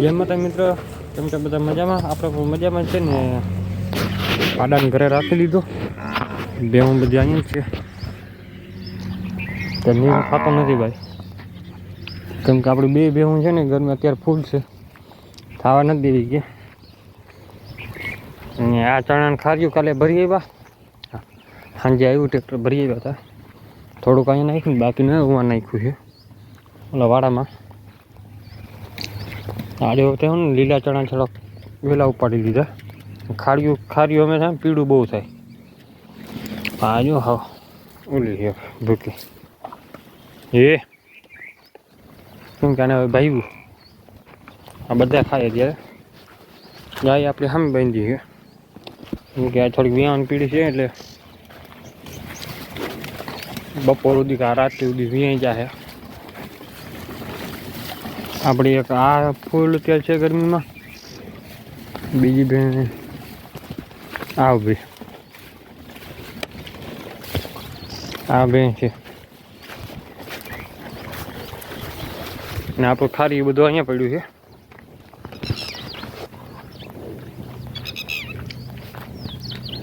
જય માતા મિત્ર. કેમ કે બધા મજામાં? આપણે પણ મજામાં છે ને. પાડાને ઘરે રાખી લીધો. બે હું બધી અહીંયા છે. નીર ખાતો નથી ભાઈ. કેમ કે આપણે બે બેહું છે ને, ઘરમાં અત્યારે ફૂલ છે. ખાવા નથી દેવી કે. અને આ ચણાને ખાર્યું કાલે ભરી આવ્યા સાંજે આવ્યું ટ્રેક્ટર ભરી આવ્યા હતા. થોડુંક અહીંયા નાખ્યું બાકી ન ઉવા નાખ્યું છે. ઓલા વાડામાં. આજે વખતે હું લીલા ચણા થોડાક વહેલા ઉપાડી દીધા. ખાર્યું ખાર્યું થાય ને પીળું બહુ થાય. આ જો હા. ઓલી ભૂકી. એ. શું કે આને હવે ભાઈવું આ બધા ખાય ત્યારે ગાય આપણે સામે બાંધી છે. કેમ કે આ થોડીક વિયાણ પીડી છે એટલે બપોર સુધી રાત સુધી વિયાઈ જાય આપણે એક આ ફૂલ તેલ છે ગરમીમાં. બીજી બેન આ ઊભી આ બેન છે. ને આપણું ખારી બધું અહીંયા પડ્યું છે.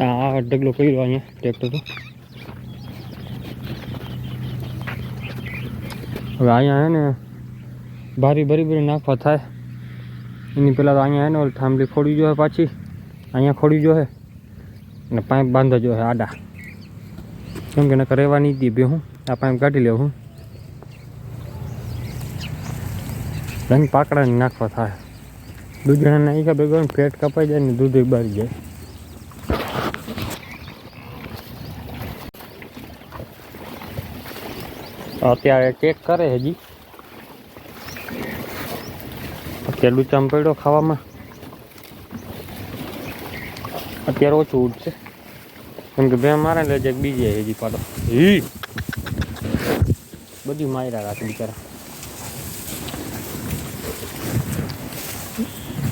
આ ડગલો પડ્યો અહીંયા ટ્રેક્ટર તો. હવે અહીંયા હે ને ભારી ભરી ભરી નાખવા થાય એની પહેલાં તો અહીંયા હે ને ઓલી થાંભલી ખોડી જોઈએ પાછી અહીંયા ખોડી જોઈએ અને પાઇપ બાંધવા જોઈએ આડા કેમ કે નકર રહેવા નહીં દે બે હું આ પાઇપ કાઢી લેવું હું રંગ પાકડા નાખવા થાય દૂધણા નાખ્યા ભેગો ને પેટ કપાઈ જાય ને દૂધ બારી જાય અત્યારે ચેક કરે હજી લૂચામ પડ્યો ખાવામાં. અત્યારે ઓછું ઉઠશે કેમ કે બે મારે એટલે એક બીજી હજી પાડો. હી બધી માયરા રાખે બિચારા.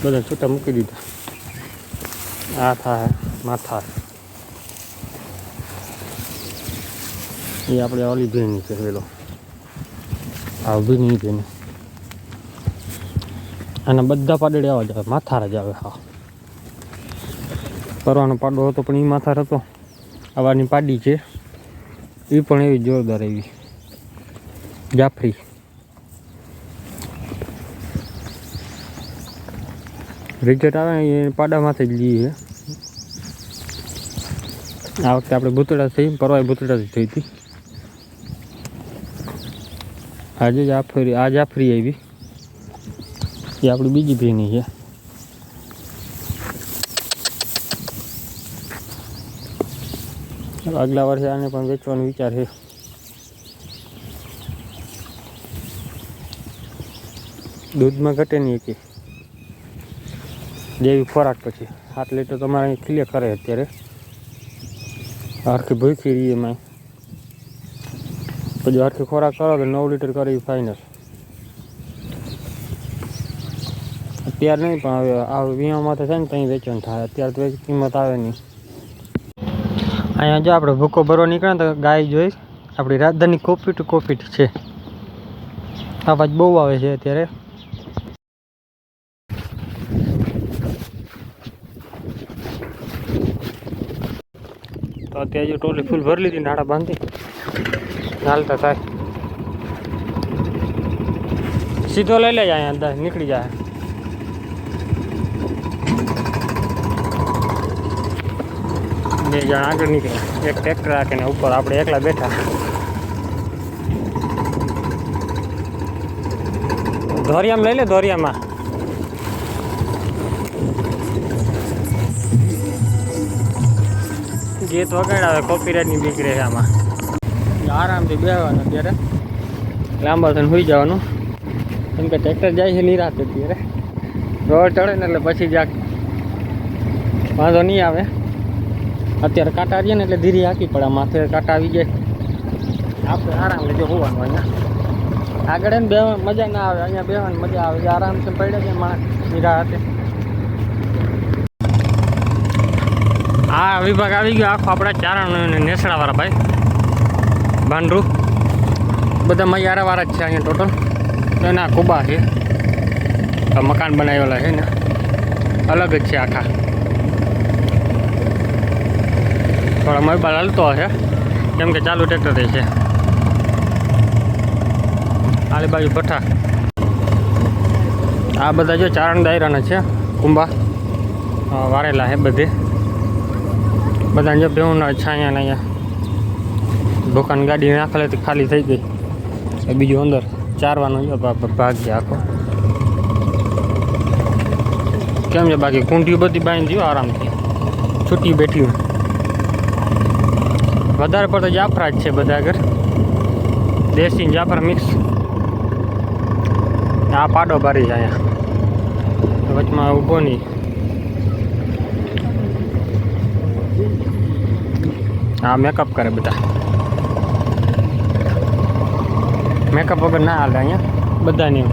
બધા છૂટા મૂકી દીધા. આ થાય માથા એ આપણે ઓલી ભેણી છે, પેલો. આ ઊભી નહીં ભેણી આના બધા પાડડે આવા જ આવે. માથાર જ આવે, હા. પરવાનો પાડો હતો, પણ એ માથાર હતો. આવાની પાડી છે. એ પણ એવી જોરદાર એવી. જાફરી. રિઝલ્ટ આવે એ પાડામાંથી જ લઈએ આ વખતે આપણે ભૂતડા થઈ, પરવાય ભૂતડાથી થઈ હતી. આજે જાફરી, આ જાફરી આવી. એ આપણી બીજી ભેની છે આગલા વર્ષે આને પણ વેચવાનો વિચાર છે દૂધમાં ઘટે નહીં કે જેવી ખોરાક પછી સાત લીટર તમારે અહીં ક્લિયર કરે અત્યારે આખી ભૂખી રહી એમાં પછી આખી ખોરાક કરો તો નવ લીટર કરે એ ફાઇનલ અત્યારે નહીં, પણ હવે આ વીમામાં તો છે ને ત્યાં વેચવાનું થાય. અત્યારે તો કિંમત આવે નહીં. અહીંયા જો આપણે ભૂકો ભરવા નીકળે તો ગાય જોઈશ આપણી રાજધાની કોફી ટુ કોફીટ છે. અવાજ બહુ આવે છે અત્યારે. તો અત્યારે જો ટોલી ફૂલ ભરી લીધી નાડા બાંધી ચાલતા થાય. સીધો લઈ લેજ અહીંયા અંદર, નીકળી જાય. બે જણ આગળ નીકળ્યા એક ટ્રેક્ટર રાખીને ઉપર આપણે એકલા બેઠા. ધોરિયામાં લઈ લે ધોરિયામાં ગીત વગાડાવે કોપીરાઇટની બીક રહે આમાં. આરામથી બેસવાનું અત્યારે. લાંબા થઈને સુઈ જવાનું. કેમ કે ટ્રેક્ટર જાય છે નિરાતે અત્યારે. રોડ ચડે ને એટલે પછી જાક વાંધો નહીં આવે. અત્યારે કાંટા રહીએ ને એટલે ધીરી હાકી પડે. માથે કાંટા આવી જાય આપણે આરામ લેજો હોવાનું અહીંયા. આગળ એને બેવા મજા ના આવે. અહીંયા બેવાની મજા આવે. આરામથી પડે છે માણસ. નિરા હાથે આ વિભાગ આવી ગયો. આખો આપણા ચારણ નેસડાવાળા ભાઈ. ભાંડરુ બધા મૈયારાવાળા જ છે અહીંયા ટોટલ એના કુબા છે. મકાન બનાવેલા છે ને. અલગ જ છે આખા. થોડા મોબાઈલ હાલતો હશે. કેમ કે ચાલુ ટ્રેક્ટર છે. આલી બાજુ ભઠ્ઠા. આ બધા જો ચારણ દાયરાના છે, કુંભા. વારેલા છે બધે. બધા જો બેઉના છાયા ને અહીંયા દુકાન ગાડી નાખેલી ખાલી થઈ ગઈ. એ બીજું અંદર ચારવાનો જો ભાગ છે આખો. કેમ છે બાકી? કુંઠીઓ બધી બાંધી દો આરામથી. છૂટી બેઠી વધારે પડતો જાફરા જ છે બધા આગળ. દેશી જાફર મિક્સ આ પાડો ભરી છે અહીંયા. વચમાં ઊભો નહીં. હા મેકઅપ કરે બધા. મેકઅપ વગર ના હાલે અહીંયા. બધાની.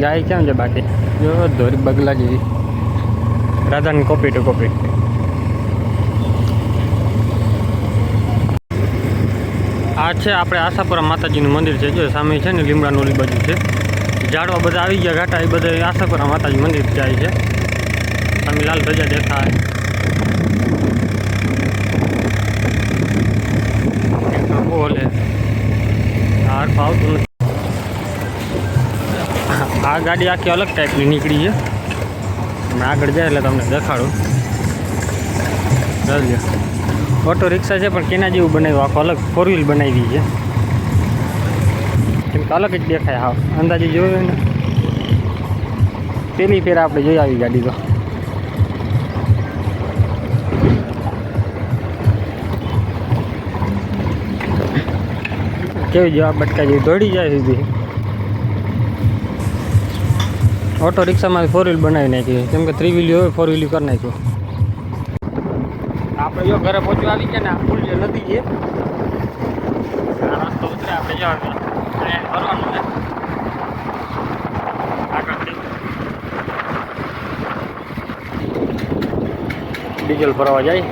ગાય કેમ છે બાકી? જો ધોરી બગલા જેવી. રાધાની કોપી ટુ કોપી આ છે આપણે આશાપુરા માતાજીનું મંદિર છે, જો સામે છે ને લીમડાનું ઓલી બાજુ છે. ઝાડવા બધા આવી ગયા ઘાટા, એ બધા આશાપુરા માતાજી મંદિર જાય છે. સામે લાલ ધજા દેખાય. બોલે હાર ફાવતું નથી. આ ગાડી આખી અલગ ટાઈપની નીકળી છે. હમણાં આગળ જાય એટલે તમને દેખાડું. જોજો ઓટો રિક્ષા છે, પણ કેના જેવું બનાવ્યું? આખો અલગ ફોર વ્હીલ બનાવી છે. કેમ કે અલગ જ દેખાય હા અંદાજે જોયું ને? પેલી ફેર આપણે જોઈ આવી ગાડી તો. કેવી જવાબ બટકા જેવી દોડી જાય સીધી. ઓટો રિક્ષામાં ફોર વ્હીલ બનાવી નાખી. કેમ કે થ્રી વ્હીલ હોય ફોર વ્હીલ કરી નાખ્યું. આપણે જો ઘરે પહોંચવા આવી ગયા ને, આ પુલ જે નદી છે રસ્તો ઉતરે, આપણે જવાનું અહીંયા ફરવાનું ને ડીઝલ ભરવા જાય.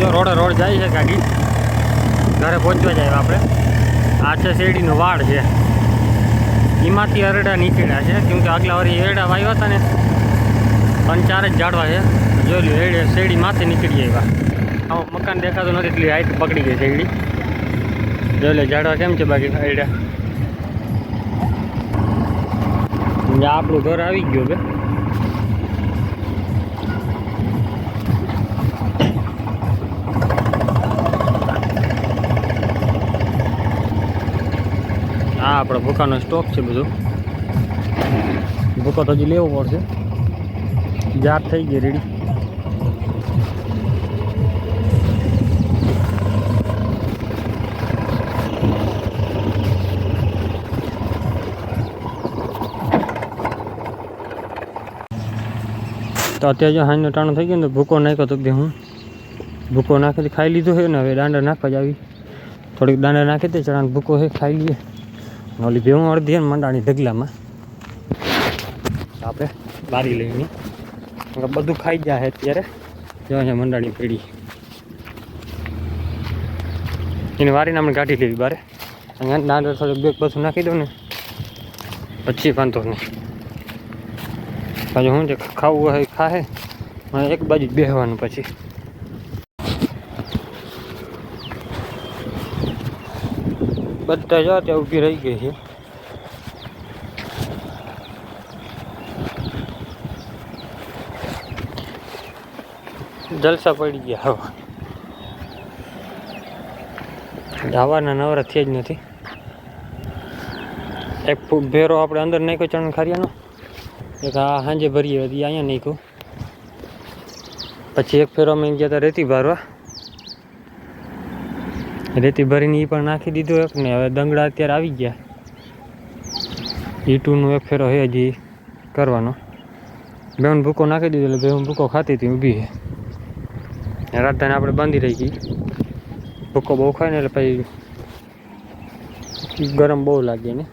જો રોડે રોડ જાય છે ગાડી ઘરે પહોંચવા જાય આપણે. આ છે શેરડીનો વાડ છે. એમાંથી અરડા નીકળ્યા છે કેમ કે આગલા વારી એરડા વાવ્યા હતા ને ત્રણ ચાર જ ઝાડવા છે. જોઈ લો એડે શેરડી માથે નીકળી આવ્યા. આવું, મકાન દેખાતું નથી, એટલી હાઈટ પકડી ગઈ શેરડી. જોઈ લો ઝાડવા કેમ છે બાકી એડા આપણું ઘર આવી ગયું કે આપણો ભૂકાનો સ્ટોક છે બધું. ભૂકો તો હજી લેવો પડશે. જાત થઈ ગઈ રેડી તો અત્યારે જો હાંજનો ટાણું થઈ ગયું ને ભૂકો નાખ્યો તો કે હું. ભૂકો નાખી ખાઈ લીધો છે ને, હવે દાંડા નાખવા જ આવી. થોડીક દાંડા નાખી દે ચણા ભૂકો છે, ખાઈ લઈએ. ઓલી ભેવું અડધી ને મંડાણી ઢગલામાં. આપણે બારી લઈને. બધું ખાઈ જાય અત્યારે. જો અહીંયા મંડાણી પીડી. એની વારીને આપણે કાઢી લેવી બારે. અહીંયા દાંડર થોડુંક બેગ બધું નાખી દઉં ને. પછી વાંધો નહીં. પછી શું જે ખાવું હોય ખાહે. એક બાજુ બેહવાનું પછી. બધા જો ત્યાં ઊભી રહી ગઈ છે. જલસા પડી ગયા હવા. જવાના નવરા થયા જ નથી. એક ભેરો આપણે અંદર નાખ્યો ચણ ખારિયાનો. એક આ સાંજે ભરીએ હતી અહીંયા નાખ્યું. પછી એક ફેરો અમે ગયા હતા રેતી ભરવા રેતી ભરીને એ પણ નાખી દીધું એક ને હવે દંગડા અત્યારે આવી ગયા. ઈટુનો એક ફેરો હોય હજી કરવાનો. બેન ભૂકો નાખી દીધો એટલે બેન ભૂકો ખાતી હતી, ઊભી છે રાતને આપણે બાંધી રહી ગઈ ભૂકો બહુ ખાય ને એટલે પછી ગરમ બહુ લાગે ને.